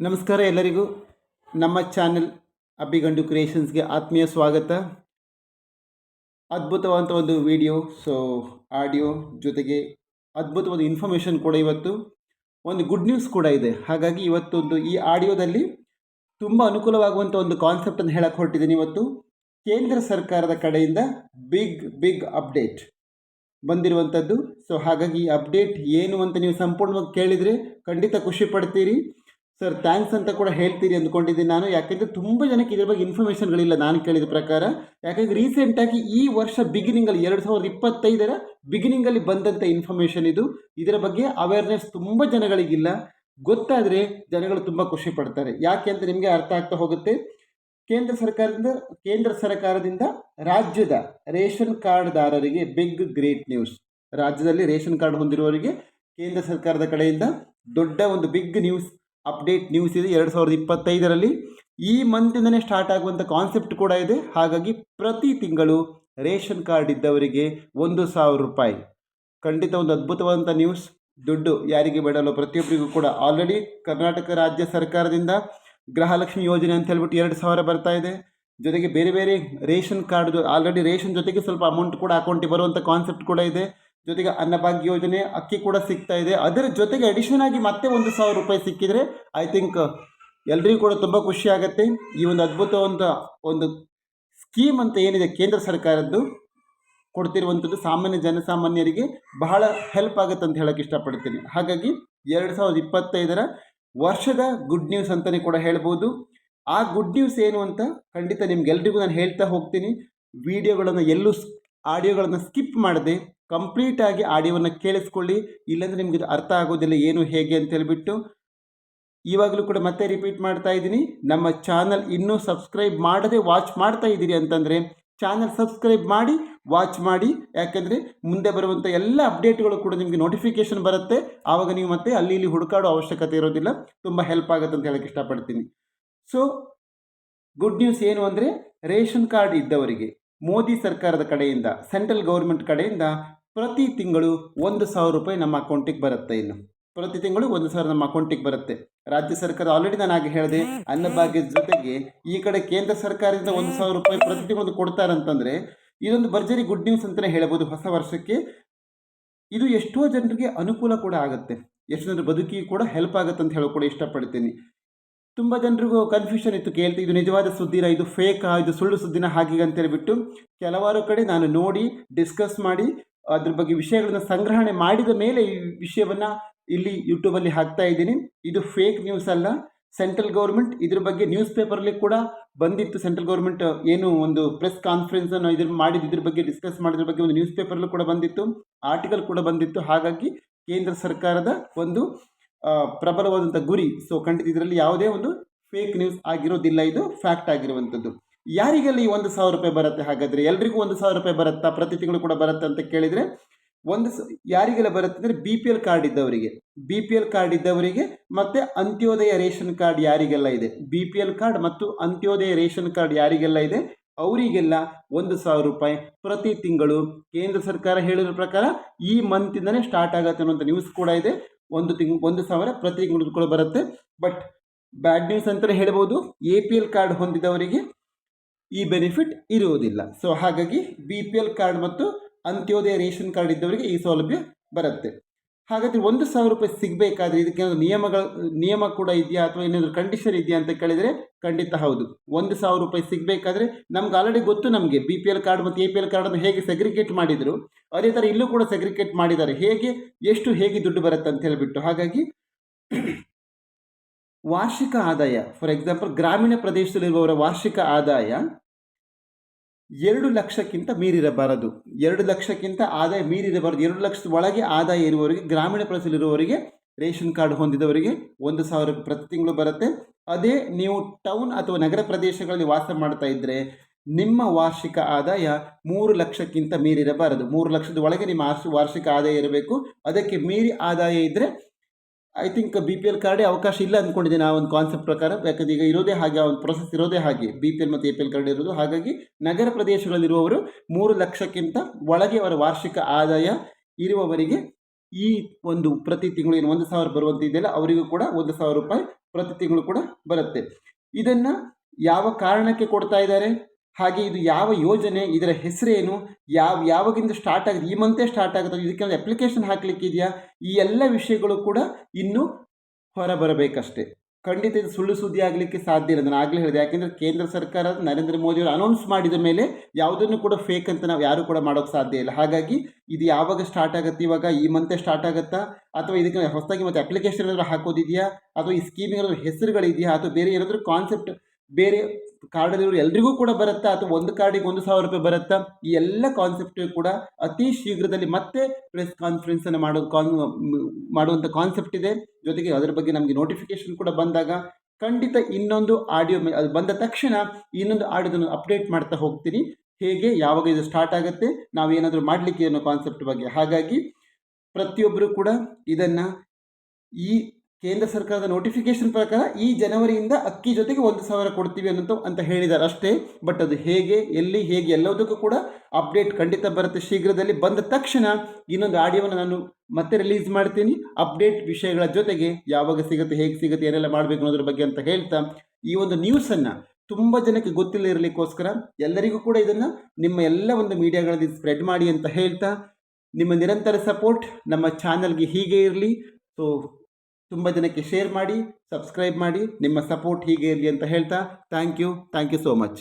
ನಮಸ್ಕಾರ ಎಲ್ಲರಿಗೂ. ನಮ್ಮ ಚಾನೆಲ್ ಅಬ್ಬಿಗಂಡು ಕ್ರಿಯೇಷನ್ಸ್ಗೆ ಆತ್ಮೀಯ ಸ್ವಾಗತ. ಅದ್ಭುತವಾದಂಥ ಒಂದು ವಿಡಿಯೋ, ಸೊ, ಆಡಿಯೋ ಜೊತೆಗೆ ಅದ್ಭುತವಾದ ಇನ್ಫಾರ್ಮೇಷನ್ ಕೂಡ ಇವತ್ತು. ಒಂದು ಗುಡ್ ನ್ಯೂಸ್ ಕೂಡ ಇದೆ. ಹಾಗಾಗಿ ಇವತ್ತೊಂದು ಈ ಆಡಿಯೋದಲ್ಲಿ ತುಂಬ ಅನುಕೂಲವಾಗುವಂಥ ಒಂದು ಕಾನ್ಸೆಪ್ಟನ್ನು ಹೇಳಕ್ಕೆ ಹೊರಟಿದ್ದೀನಿ ಇವತ್ತು. ಕೇಂದ್ರ ಸರ್ಕಾರದ ಕಡೆಯಿಂದ ಬಿಗ್ ಬಿಗ್ ಅಪ್ಡೇಟ್ ಬಂದಿರುವಂಥದ್ದು. ಸೊ, ಹಾಗಾಗಿ ಈ ಅಪ್ಡೇಟ್ ಏನು ಅಂತ ನೀವು ಸಂಪೂರ್ಣವಾಗಿ ಕೇಳಿದರೆ ಖಂಡಿತ ಖುಷಿ ಪಡ್ತೀರಿ. ಸರ್ ಥ್ಯಾಂಕ್ಸ್ ಅಂತ ಕೂಡ ಹೇಳ್ತೀರಿ ಅಂದ್ಕೊಂಡಿದ್ದೀನಿ ನಾನು. ಯಾಕೆಂದರೆ ತುಂಬ ಜನಕ್ಕೆ ಇದ್ರ ಬಗ್ಗೆ ಇನ್ಫಾರ್ಮೇಷನ್ಗಳಿಲ್ಲ ನಾನು ಕೇಳಿದ ಪ್ರಕಾರ. ಯಾಕೆಂದರೆ ರೀಸೆಂಟಾಗಿ ಈ ವರ್ಷ ಬಿಗಿನಿಂಗಲ್ಲಿ ಎರಡು ಸಾವಿರದ ಇಪ್ಪತ್ತೈದರ ಬಿಗಿನಿಂಗಲ್ಲಿ ಬಂದಂಥ ಇನ್ಫಾರ್ಮೇಷನ್ ಇದು. ಇದರ ಬಗ್ಗೆ ಅವೇರ್ನೆಸ್ ತುಂಬ ಜನಗಳಿಗಿಲ್ಲ. ಗೊತ್ತಾದರೆ ಜನಗಳು ತುಂಬ ಖುಷಿ ಪಡ್ತಾರೆ. ಯಾಕೆ ಅಂತ ನಿಮಗೆ ಅರ್ಥ ಆಗ್ತಾ ಹೋಗುತ್ತೆ. ಕೇಂದ್ರ ಸರ್ಕಾರದಿಂದ ಕೇಂದ್ರ ಸರ್ಕಾರದಿಂದ ರಾಜ್ಯದ ರೇಷನ್ ಕಾರ್ಡ್ದಾರರಿಗೆ ಬಿಗ್ ಗ್ರೇಟ್ ನ್ಯೂಸ್ ರಾಜ್ಯದಲ್ಲಿ ರೇಷನ್ ಕಾರ್ಡ್ ಹೊಂದಿರುವವರಿಗೆ ಕೇಂದ್ರ ಸರ್ಕಾರದ ಕಡೆಯಿಂದ ದೊಡ್ಡ ಒಂದು ಬಿಗ್ ನ್ಯೂಸ್ ಅಪ್ಡೇಟ್ ನ್ಯೂಸ್ ಇದೆ ಎರಡು ಸಾವಿರದ ಇಪ್ಪತ್ತೈದರಲ್ಲಿ. ಈ ಮಂತಿಂದನೇ ಸ್ಟಾರ್ಟ್ ಆಗುವಂಥ ಕಾನ್ಸೆಪ್ಟ್ ಕೂಡ ಇದೆ. ಹಾಗಾಗಿ ಪ್ರತಿ ತಿಂಗಳು ರೇಷನ್ ಕಾರ್ಡ್ ಇದ್ದವರಿಗೆ ಒಂದು ಸಾವಿರ ರೂಪಾಯಿ. ಖಂಡಿತ ಒಂದು ಅದ್ಭುತವಾದಂಥ ನ್ಯೂಸ್ ದುಡ್ಡು ಯಾರಿಗೆ ಬೇಡಲ್ಲ ಪ್ರತಿಯೊಬ್ಬರಿಗೂ ಕೂಡ. ಆಲ್ರೆಡಿ ಕರ್ನಾಟಕ ರಾಜ್ಯ ಸರ್ಕಾರದಿಂದ ಗೃಹಲಕ್ಷ್ಮಿ ಯೋಜನೆ ಅಂತ ಹೇಳ್ಬಿಟ್ಟು ಎರಡು ಸಾವಿರ ಬರ್ತಾ ಇದೆ. ಜೊತೆಗೆ ಬೇರೆ ಬೇರೆ ರೇಷನ್ ಕಾರ್ಡ್ ಆಲ್ರೆಡಿ ರೇಷನ್ ಜೊತೆಗೆ ಸ್ವಲ್ಪ ಅಮೌಂಟ್ ಕೂಡ ಅಕೌಂಟಿಗೆ ಬರುವಂಥ ಕಾನ್ಸೆಪ್ಟ್ ಕೂಡ ಇದೆ. ಜೊತೆಗೆ ಅನ್ನಭಾಗ್ಯ ಯೋಜನೆ ಅಕ್ಕಿ ಕೂಡ ಸಿಗ್ತಾ ಇದೆ. ಅದರ ಜೊತೆಗೆ ಅಡಿಷನ್ ಆಗಿ ಮತ್ತೆ ಒಂದು ಸಾವಿರ ರೂಪಾಯಿ ಸಿಕ್ಕಿದರೆ ಐ ಥಿಂಕ್ ಎಲ್ರಿಗೂ ಕೂಡ ತುಂಬ ಖುಷಿ ಆಗುತ್ತೆ. ಈ ಒಂದು ಅದ್ಭುತವಂತ ಒಂದು ಸ್ಕೀಮ್ ಅಂತ ಏನಿದೆ ಕೇಂದ್ರ ಸರ್ಕಾರದ್ದು, ಕೊಡ್ತಿರುವಂಥದ್ದು ಸಾಮಾನ್ಯ ಜನಸಾಮಾನ್ಯರಿಗೆ ಬಹಳ ಹೆಲ್ಪ್ ಆಗುತ್ತೆ ಅಂತ ಹೇಳೋಕ್ಕೆ ಇಷ್ಟಪಡ್ತೀನಿ. ಹಾಗಾಗಿ ಎರಡು ಸಾವಿರದ ಇಪ್ಪತ್ತೈದರ ವರ್ಷದ ಗುಡ್ ನ್ಯೂಸ್ ಅಂತಲೇ ಕೂಡ ಹೇಳ್ಬೋದು. ಆ ಗುಡ್ ನ್ಯೂಸ್ ಏನು ಅಂತ ಖಂಡಿತ ನಿಮ್ಗೆಲ್ರಿಗೂ ನಾನು ಹೇಳ್ತಾ ಹೋಗ್ತೀನಿ. ವಿಡಿಯೋಗಳನ್ನು ಎಲ್ಲೂ ಆಡಿಯೋಗಳನ್ನು ಸ್ಕಿಪ್ ಮಾಡದೆ. ಕಂಪ್ಲೀಟಾಗಿ ಆಡಿಯೋವನ್ನು ಕೇಳಿಸ್ಕೊಳ್ಳಿ. ಇಲ್ಲಾಂದರೆ ನಿಮಗೆ ಇದು ಅರ್ಥ ಆಗೋದಿಲ್ಲ, ಏನು, ಹೇಗೆ ಅಂತ ಹೇಳಿಬಿಟ್ಟು. ಇವಾಗಲೂ ಕೂಡ ಮತ್ತೆ ರಿಪೀಟ್ ಮಾಡ್ತಾ ಇದ್ದೀನಿ. ನಮ್ಮ ಚಾನಲ್ ಇನ್ನೂ ಸಬ್ಸ್ಕ್ರೈಬ್ ಮಾಡದೆ ವಾಚ್ ಮಾಡ್ತಾ ಇದ್ದೀರಿ ಅಂತಂದರೆ ಚಾನಲ್ ಸಬ್ಸ್ಕ್ರೈಬ್ ಮಾಡಿ ವಾಚ್ ಮಾಡಿ. ಯಾಕೆಂದರೆ ಮುಂದೆ ಬರುವಂಥ ಎಲ್ಲ ಅಪ್ಡೇಟ್ಗಳು ಕೂಡ ನಿಮಗೆ ನೋಟಿಫಿಕೇಷನ್ ಬರುತ್ತೆ. ಆವಾಗ ನೀವು ಮತ್ತೆ ಅಲ್ಲಿ ಇಲ್ಲಿ ಹುಡುಕಾಡೋ ಅವಶ್ಯಕತೆ ಇರೋದಿಲ್ಲ. ತುಂಬ ಹೆಲ್ಪ್ ಆಗುತ್ತೆ ಅಂತ ಹೇಳಕ್ಕೆ ಇಷ್ಟಪಡ್ತೀನಿ. ಸೊ ಗುಡ್ ನ್ಯೂಸ್ ಏನು ಅಂದರೆ, ರೇಷನ್ ಕಾರ್ಡ್ ಇದ್ದವರಿಗೆ ಮೋದಿ ಸರ್ಕಾರದ ಕಡೆಯಿಂದ ಸೆಂಟ್ರಲ್ ಗೌರ್ಮೆಂಟ್ ಕಡೆಯಿಂದ ಪ್ರತಿ ತಿಂಗಳು ಒಂದು ಸಾವಿರ ರೂಪಾಯಿ ನಮ್ಮ ಅಕೌಂಟಿಗೆ ಬರುತ್ತೆ ಇನ್ನು. ಪ್ರತಿ ತಿಂಗಳು ಒಂದು ಸಾವಿರ ನಮ್ಮ ಅಕೌಂಟಿಗೆ ಬರುತ್ತೆ. ರಾಜ್ಯ ಸರ್ಕಾರ ಆಲ್ರೆಡಿ ನಾನು ಹಾಗೆ ಹೇಳಿದೆ ಅನ್ನಭಾಗ್ಯದ ಜೊತೆಗೆ ಈ ಕಡೆ ಕೇಂದ್ರ ಸರ್ಕಾರದಿಂದ ಒಂದು ಸಾವಿರ ರೂಪಾಯಿ ಪ್ರತಿ ತಿಂಗಳು ಕೊಡ್ತಾರಂತಂದರೆ ಇದೊಂದು ಭರ್ಜರಿ ಗುಡ್ ನ್ಯೂಸ್ ಅಂತಲೇ ಹೇಳಬಹುದು ಹೊಸ ವರ್ಷಕ್ಕೆ. ಇದು ಎಷ್ಟೋ ಜನರಿಗೆ ಅನುಕೂಲ ಕೂಡ ಆಗುತ್ತೆ. ಎಷ್ಟು ಜನರ ಬದುಕಿಗೆ ಕೂಡ ಹೆಲ್ಪ್ ಆಗುತ್ತೆ ಅಂತ ಹೇಳೋ ಕೂಡ ಇಷ್ಟಪಡ್ತೀನಿ. ತುಂಬ ಜನರಿಗೂ ಕನ್ಫ್ಯೂಷನ್ ಇತ್ತು ಕೇಳ್ತಿ, ಇದು ನಿಜವಾದ ಸುದ್ದಿನ, ಇದು ಫೇಕಾ ಇದು ಸುಳ್ಳು ಸುದ್ದಿನ ಹಾಗೆ ಅಂತ ಹೇಳ್ಬಿಟ್ಟು ಕೆಲವಾರು ಕಡೆ ನಾನು ನೋಡಿ ಡಿಸ್ಕಸ್ ಮಾಡಿ ಅದ್ರ ಬಗ್ಗೆ ವಿಷಯಗಳನ್ನು ಸಂಗ್ರಹಣೆ ಮಾಡಿದ ಮೇಲೆ ಈ ವಿಷಯವನ್ನು ಇಲ್ಲಿ ಯೂಟ್ಯೂಬಲ್ಲಿ ಹಾಕ್ತಾ ಇದ್ದೀನಿ. ಇದು ಫೇಕ್ ನ್ಯೂಸ್ ಅಲ್ಲ. ಸೆಂಟ್ರಲ್ ಗೌರ್ಮೆಂಟ್ ಇದ್ರ ಬಗ್ಗೆ ನ್ಯೂಸ್ ಪೇಪರಲ್ಲಿ ಕೂಡ ಬಂದಿತ್ತು. ಸೆಂಟ್ರಲ್ ಗೌರ್ಮೆಂಟ್ ಏನು ಒಂದು ಪ್ರೆಸ್ ಕಾನ್ಫರೆನ್ಸನ್ನು ಇದ್ರ ಮಾಡಿದ ಇದ್ರ ಬಗ್ಗೆ ಡಿಸ್ಕಸ್ ಮಾಡಿದ್ರ ಬಗ್ಗೆ ಒಂದು ನ್ಯೂಸ್ ಪೇಪರಲ್ಲೂ ಕೂಡ ಬಂದಿತ್ತು. ಆರ್ಟಿಕಲ್ ಕೂಡ ಬಂದಿತ್ತು. ಹಾಗಾಗಿ ಕೇಂದ್ರ ಸರ್ಕಾರದ ಒಂದು ಪ್ರಬಲವಾದಂಥ ಗುರಿ. ಸೊ ಖಂಡಿತ ಇದರಲ್ಲಿ ಯಾವುದೇ ಒಂದು ಫೇಕ್ ನ್ಯೂಸ್ ಆಗಿರೋದಿಲ್ಲ. ಇದು ಫ್ಯಾಕ್ಟ್ ಆಗಿರುವಂಥದ್ದು ಯಾರಿಗೆಲ್ಲ ಈ ಒಂದು ಸಾವಿರ ರೂಪಾಯಿ ಬರುತ್ತೆ ಹಾಗಾದರೆ? ಎಲ್ರಿಗೂ ಒಂದು ಸಾವಿರ ರೂಪಾಯಿ ಬರುತ್ತಾ? ಪ್ರತಿ ತಿಂಗಳು ಕೂಡ ಬರುತ್ತೆ ಅಂತ ಕೇಳಿದರೆ ಒಂದು ಯಾರಿಗೆಲ್ಲ ಬರುತ್ತೆ ಅಂದರೆ ಬಿ ಪಿ ಎಲ್ ಕಾರ್ಡ್ ಇದ್ದವರಿಗೆ. ಬಿ ಪಿ ಎಲ್ ಕಾರ್ಡ್ ಇದ್ದವರಿಗೆ ಮತ್ತು ಅಂತ್ಯೋದಯ ರೇಷನ್ ಕಾರ್ಡ್ ಯಾರಿಗೆಲ್ಲ ಇದೆ? ಬಿ ಪಿ ಎಲ್ ಕಾರ್ಡ್ ಮತ್ತು ಅಂತ್ಯೋದಯ ರೇಷನ್ ಕಾರ್ಡ್ ಯಾರಿಗೆಲ್ಲ ಇದೆ? ಅವರಿಗೆಲ್ಲ ಒಂದು ಸಾವಿರ ರೂಪಾಯಿ ಪ್ರತಿ ತಿಂಗಳು. ಕೇಂದ್ರ ಸರ್ಕಾರ ಹೇಳಿದ ಪ್ರಕಾರ ಈ ಮಂತಿಂದನೇ ಸ್ಟಾರ್ಟ್ ಆಗುತ್ತೆ ಅನ್ನೋಂಥ ನ್ಯೂಸ್ ಕೂಡ ಇದೆ. ಒಂದು ತಿಂಗ್, ಒಂದು ಸಾವಿರ ಪ್ರತಿ ತಿಂಗಳು ಕೂಡ ಬರುತ್ತೆ. ಬಟ್ ಬ್ಯಾಡ್ ನ್ಯೂಸ್ ಅಂತಲೇ ಹೇಳ್ಬೋದು. ಎ ಪಿ ಎಲ್ ಕಾರ್ಡ್ ಹೊಂದಿದವರಿಗೆ ಈ ಬೆನಿಫಿಟ್ ಇರುವುದಿಲ್ಲ. ಸೊ ಹಾಗಾಗಿ ಬಿ ಪಿ ಎಲ್ ಕಾರ್ಡ್ ಮತ್ತು ಅಂತ್ಯೋದಯ ರೇಷನ್ ಕಾರ್ಡ್ ಇದ್ದವರಿಗೆ ಈ ಸೌಲಭ್ಯ ಬರುತ್ತೆ. ಹಾಗಾದರೆ ಒಂದು ಸಾವಿರ ರೂಪಾಯಿ ಸಿಗಬೇಕಾದ್ರೆ ಇದಕ್ಕೆ ನಿಯಮಗಳ, ನಿಯಮ ಕೂಡ ಇದೆಯಾ ಅಥವಾ ಏನಾದರೂ ಕಂಡೀಷನ್ ಇದೆಯಾ ಅಂತ ಕೇಳಿದರೆ ಖಂಡಿತ ಹೌದು. ಒಂದು ಸಾವಿರ ರೂಪಾಯಿ ಸಿಗಬೇಕಾದ್ರೆ ನಮ್ಗೆ ಆಲ್ರೆಡಿ ಗೊತ್ತು ನಮಗೆ ಬಿ ಪಿ ಎಲ್ ಕಾರ್ಡ್ ಮತ್ತು ಎ ಪಿ ಎಲ್ ಕಾರ್ಡನ್ನು ಹೇಗೆ ಸೆಗ್ರಿಗೇಟ್ ಮಾಡಿದರು. ಅದೇ ಥರ ಇಲ್ಲೂ ಕೂಡ ಸೆಗ್ರಿಗೇಟ್ ಮಾಡಿದ್ದಾರೆ. ಹೇಗೆ, ಎಷ್ಟು ಹೇಗೆ ದುಡ್ಡು ಬರುತ್ತೆ ಅಂತ ಹೇಳಿಬಿಟ್ಟು. ಹಾಗಾಗಿ ವಾರ್ಷಿಕ ಆದಾಯ. ಫಾರ್ ಎಕ್ಸಾಂಪಲ್ ಗ್ರಾಮೀಣ ಪ್ರದೇಶದಲ್ಲಿರುವವರ ವಾರ್ಷಿಕ ಆದಾಯ ಎರಡು ಲಕ್ಷಕ್ಕಿಂತ ಮೀರಿರಬಾರದು. ಎರಡು ಲಕ್ಷಕ್ಕಿಂತ ಆದಾಯ ಮೀರಿರಬಾರದು. ಎರಡು ಲಕ್ಷದ ಒಳಗೆ ಆದಾಯ ಇರುವವರಿಗೆ, ಗ್ರಾಮೀಣ ಪ್ರದೇಶದಲ್ಲಿರುವವರಿಗೆ ರೇಷನ್ ಕಾರ್ಡ್ ಹೊಂದಿದವರಿಗೆ ಒಂದು ಸಾವಿರ ಪ್ರತಿ ತಿಂಗಳು ಬರುತ್ತೆ. ಅದೇ ನೀವು ಟೌನ್ ಅಥವಾ ನಗರ ಪ್ರದೇಶಗಳಲ್ಲಿ ವಾಸ ಮಾಡ್ತಾ ಇದ್ದರೆ ನಿಮ್ಮ ವಾರ್ಷಿಕ ಆದಾಯ ಮೂರು ಲಕ್ಷಕ್ಕಿಂತ ಮೀರಿರಬಾರದು. ಮೂರು ಲಕ್ಷದ ಒಳಗೆ ನಿಮ್ಮ ವಾರ್ಷಿಕ ಆದಾಯ ಇರಬೇಕು. ಅದಕ್ಕೆ ಮೀರಿ ಆದಾಯ ಇದ್ದರೆ I think B P L ಕಾರ್ಡೇ ಅವಕಾಶ ಇಲ್ಲ ಅಂದ್ಕೊಂಡಿದ್ದೀನಿ ಆ ಒಂದು ಕಾನ್ಸೆಪ್ಟ್ ಪ್ರಕಾರ. ಯಾಕಂದ್ರೆ ಈಗ ಇರೋದೇ ಹಾಗೆ, ಆ ಒಂದು ಪ್ರೊಸೆಸ್ ಇರೋದೇ ಹಾಗೆ. ಬಿ ಪಿ ಎಲ್ ಮತ್ತು ಎ ಪಿ ಎಲ್ ಕಾರ್ಡ್ ಇರೋದು. ಹಾಗಾಗಿ ನಗರ ಪ್ರದೇಶಗಳಲ್ಲಿರುವವರು ಮೂರು ಲಕ್ಷಕ್ಕಿಂತ ಒಳಗೆ ಅವರ ವಾರ್ಷಿಕ ಆದಾಯ ಇರುವವರಿಗೆ ಈ ಒಂದು ಪ್ರತಿ ತಿಂಗಳು ಏನು ಒಂದು ಸಾವಿರ ಬರುವಂತಿದೆಯಲ್ಲ ಅವರಿಗೂ ಕೂಡ ಒಂದು ಸಾವಿರ ರೂಪಾಯಿ ಪ್ರತಿ ತಿಂಗಳು ಕೂಡ ಬರುತ್ತೆ. ಇದನ್ನು ಯಾವ ಕಾರಣಕ್ಕೆ ಕೊಡ್ತಾ ಇದ್ದಾರೆ? ಹಾಗೆ ಇದು ಯಾವ ಯೋಜನೆ, ಇದರ ಹೆಸರೇನು, ಯಾವ, ಯಾವಾಗಿಂದ ಸ್ಟಾರ್ಟ್ ಆಗುತ್ತೆ ಈ ಮಂತೆ ಸ್ಟಾರ್ಟ್ ಆಗುತ್ತೆ ಇದಕ್ಕೆ ಅಪ್ಲಿಕೇಶನ್ ಹಾಕಲಿಕ್ಕಿದೆಯಾ ಈ ಎಲ್ಲ ವಿಷಯಗಳು ಕೂಡ ಇನ್ನೂ ಹೊರಬರಬೇಕಷ್ಟೇ. ಖಂಡಿತ ಇದು ಸುಳ್ಳು ಸುದ್ದಿ ಆಗಲಿಕ್ಕೆ ಸಾಧ್ಯ ಇಲ್ಲ. ನಾನು ಆಗಲೇ ಹೇಳಿದೆ, ಯಾಕೆಂದರೆ ಕೇಂದ್ರ ಸರ್ಕಾರ, ನರೇಂದ್ರ ಮೋದಿಯವರು ಅನೌನ್ಸ್ ಮಾಡಿದ ಮೇಲೆ ಯಾವುದನ್ನು ಕೂಡ ಫೇಕ್ ಅಂತ ನಾವು ಯಾರೂ ಕೂಡ ಮಾಡೋಕ್ಕೆ ಸಾಧ್ಯ ಇಲ್ಲ. ಹಾಗಾಗಿ ಇದು ಯಾವಾಗ ಸ್ಟಾರ್ಟ್ ಆಗುತ್ತೆ, ಇವಾಗ ಈ ಮಂತೆ ಸ್ಟಾರ್ಟ್ ಆಗುತ್ತಾ? ಅಥವಾ ಇದಕ್ಕೆ ಹೊಸದಾಗಿ ಮತ್ತೆ ಅಪ್ಲಿಕೇಶನ್ ಏನಾದರೂ ಹಾಕೋದಿದೆಯಾ? ಅಥವಾ ಈ ಸ್ಕೀಮ್ ಏನಾದರೂ ಹೆಸರುಗಳಿದೆಯಾ? ಅಥವಾ ಬೇರೆ ಏನಾದರೂ ಕಾನ್ಸೆಪ್ಟ್ ಬೇರೆ ಕಾರ್ಡಲ್ಲಿರೋ ಎಲ್ರಿಗೂ ಕೂಡ ಬರುತ್ತಾ? ಅಥವಾ ಒಂದು ಕಾರ್ಡಿಗೆ ಒಂದು ಸಾವಿರ ರೂಪಾಯಿ ಬರುತ್ತಾ? ಈ ಎಲ್ಲ ಕಾನ್ಸೆಪ್ಟ್ ಕೂಡ ಅತಿ ಶೀಘ್ರದಲ್ಲಿ ಮತ್ತೆ ಪ್ರೆಸ್ ಕಾನ್ಫರೆನ್ಸನ್ನು ಮಾಡೋ ಕಾನ್ ಮಾಡುವಂಥ ಕಾನ್ಸೆಪ್ಟ್ ಇದೆ. ಜೊತೆಗೆ ಅದರ ಬಗ್ಗೆ ನಮಗೆ ನೋಟಿಫಿಕೇಶನ್ ಕೂಡ ಬಂದಾಗ ಖಂಡಿತ ಇನ್ನೊಂದು ಆಡಿಯೋ ಅದು ಬಂದ ತಕ್ಷಣ ಇನ್ನೊಂದು ಆಡಿಯೋದನ್ನು ಅಪ್ಡೇಟ್ ಮಾಡ್ತಾ ಹೋಗ್ತೀನಿ. ಹೇಗೆ, ಯಾವಾಗ ಇದು ಸ್ಟಾರ್ಟ್ ಆಗುತ್ತೆ, ನಾವು ಏನಾದರೂ ಮಾಡಲಿಕ್ಕೆ ಅನ್ನೋ ಕಾನ್ಸೆಪ್ಟ್ ಬಗ್ಗೆ. ಹಾಗಾಗಿ ಪ್ರತಿಯೊಬ್ಬರು ಕೂಡ ಇದನ್ನು ಈ ಕೇಂದ್ರ ಸರ್ಕಾರದ ನೋಟಿಫಿಕೇಶನ್ ಪ್ರಕಾರ ಈ ಜನವರಿಯಿಂದ ಅಕ್ಕಿ ಜೊತೆಗೆ ಒಂದು ಸಾವಿರ ಕೊಡ್ತೀವಿ ಅನ್ನೋದು ಅಂತ ಹೇಳಿದ್ದಾರೆ ಅಷ್ಟೇ. ಬಟ್ ಅದು ಹೇಗೆ, ಎಲ್ಲಿ ಹೇಗೆ ಎಲ್ಲದಕ್ಕೂ ಕೂಡ ಅಪ್ಡೇಟ್ ಖಂಡಿತ ಬರುತ್ತೆ. ಶೀಘ್ರದಲ್ಲಿ ಬಂದ ತಕ್ಷಣ ಇನ್ನೊಂದು ಆಡಿಯೋವನ್ನು ನಾನು ಮತ್ತೆ ರಿಲೀಸ್ ಮಾಡ್ತೀನಿ. ಅಪ್ಡೇಟ್ ವಿಷಯಗಳ ಜೊತೆಗೆ ಯಾವಾಗ ಸಿಗುತ್ತೆ, ಹೇಗೆ ಸಿಗುತ್ತೆ, ಏನೆಲ್ಲ ಮಾಡಬೇಕು ಅನ್ನೋದ್ರ ಬಗ್ಗೆ ಅಂತ ಹೇಳ್ತಾ ಈ ಒಂದು ನ್ಯೂಸನ್ನು ತುಂಬ ಜನಕ್ಕೆ ಗೊತ್ತಿಲ್ಲ ಇರಲಿಕ್ಕೋಸ್ಕರ ಎಲ್ಲರಿಗೂ ಕೂಡ ಇದನ್ನು ನಿಮ್ಮ ಎಲ್ಲ ಒಂದು ಮೀಡಿಯಾಗಳಲ್ಲಿ ಸ್ಪ್ರೆಡ್ ಮಾಡಿ ಅಂತ ಹೇಳ್ತಾ ನಿಮ್ಮ ನಿರಂತರ ಸಪೋರ್ಟ್ ನಮ್ಮ ಚಾನಲ್ಗೆ ಹೀಗೆ ಇರಲಿ. ಸೊ ತುಂಬ ಜನಕ್ಕೆ ಶೇರ್ ಮಾಡಿ ಸಬ್ಸ್ಕ್ರೈಬ್ ಮಾಡಿ, ನಿಮ್ಮ ಸಪೋರ್ಟ್ ಹೀಗೆ ಇರಲಿ ಅಂತ ಹೇಳ್ತಾ thank you thank you so much